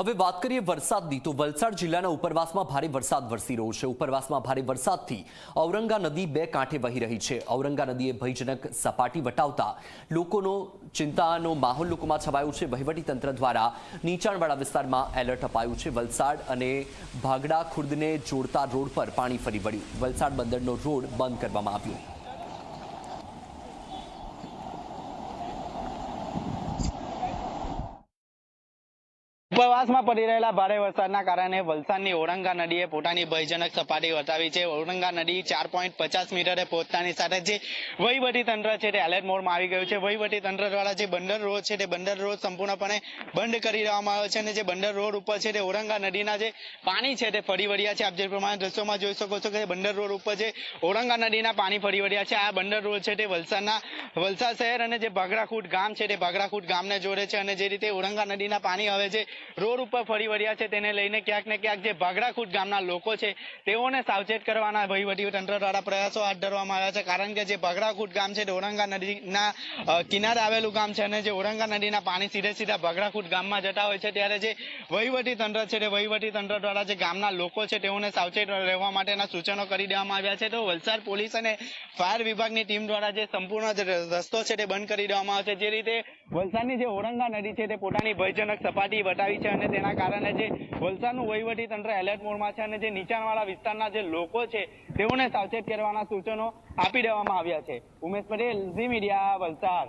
હવે વાત કરીએ વરસાદની, તો વલસાડ જિલ્લાના ઉપરવાસમાં ભારે વરસાદ વરસી રહ્યો છે. ઉપરવાસમાં ભારે વરસાદથી ઔરંગા નદી બે કાંઠે વહી રહી છે. ઔરંગા નદીએ ભયજનક સપાટી વટાવતા લોકોનો ચિંતાનો માહોલ લોકોમાં છવાયો છે. વહીવટી તંત્ર દ્વારા નીચાણવાળા વિસ્તારમાં એલર્ટ અપાયું છે. વલસાડ અને ભાગડા ખુર્દને જોડતા રોડ પર પાણી ફરી વળ્યું. વલસાડ બંદરનો રોડ બંધ કરવામાં આવ્યો. ઉપરવાસમાં પડી રહેલા ભારે વરસાદના કારણે વલસાડની ઓરંગા નદીએ પોતાની ભયજનક સપાટી વટાવી છે. ઓરંગા નદી ચાર પોઈન્ટ પચાસ મીટરે પહોંચતાની સાથે જે વહીવટી તંત્ર છે તે એલર્ટ મોડમાં આવી ગયું છે. વહીવટી તંત્ર દ્વારા જે બંદર રોડ છે તે બંદર રોડ સંપૂર્ણપણે બંધ કરી દેવામાં આવ્યો છે અને જે બંદર રોડ ઉપર છે તે ઓરંગા નદીના જે પાણી છે તે ફરી વળ્યા છે. આપ જે પ્રમાણે દ્રશ્યોમાં જોઈ શકો છો કે બંદર રોડ ઉપર જે ઓરંગા નદીના પાણી ફરી વળ્યા છે. આ બંદર રોડ છે તે વલસાડના વલસાડ શહેર અને જે ભાગરાખૂટ ગામ છે તે ભાગરાખૂટ ગામને જોડે છે અને જે રીતે ઓરંગા નદીના પાણી આવે જે રોડ ઉપર ફરી વળ્યા છે. તેને લઈને ક્યાંક ને ક્યાંક જે ભાગડાખૂટ ગામના લોકો છે, તેઓને સાવચેત કરવાના તંત્ર દ્વારા પ્રયાસો હાથ ધરવામાં આવ્યા છે. કારણ કે જે ભાગડાખૂટ ગામ છે ઓરંગા નદીના કિનારે આવેલું ગામ છે અને જે ઓરંગા નદીના પાણી સીધે સીધા ભાગડાખૂટ ગામમાં જતા હોય છે, ત્યારે જે વહીવટી તંત્ર છે, તે વહીવટી તંત્ર દ્વારા જે ગામના લોકો છે, તેઓને સાવચેત રહેવા માટેના સૂચનો કરી દેવામાં આવ્યા છે. તો વલસાડ પોલીસ અને ફાયર વિભાગની ટીમ દ્વારા જે સંપૂર્ણ રસ્તો છે, તે બંધ કરી દેવામાં આવશે. જે રીતે વલસાડની જે ઓરંગા નદી છે, તે પોતાની ભયજનક સપાટી વટાવી છે અને તેના કારણે જે વલસાડનું વહીવટી તંત્ર એલર્ટ મોડમાં છે અને જે નીચાણવાળા વિસ્તારના જે લોકો છે, તેઓને સાવચેત કરવાના સૂચનો આપી દેવામાં આવ્યા છે. Umesh Patel, Zee media, Valsad.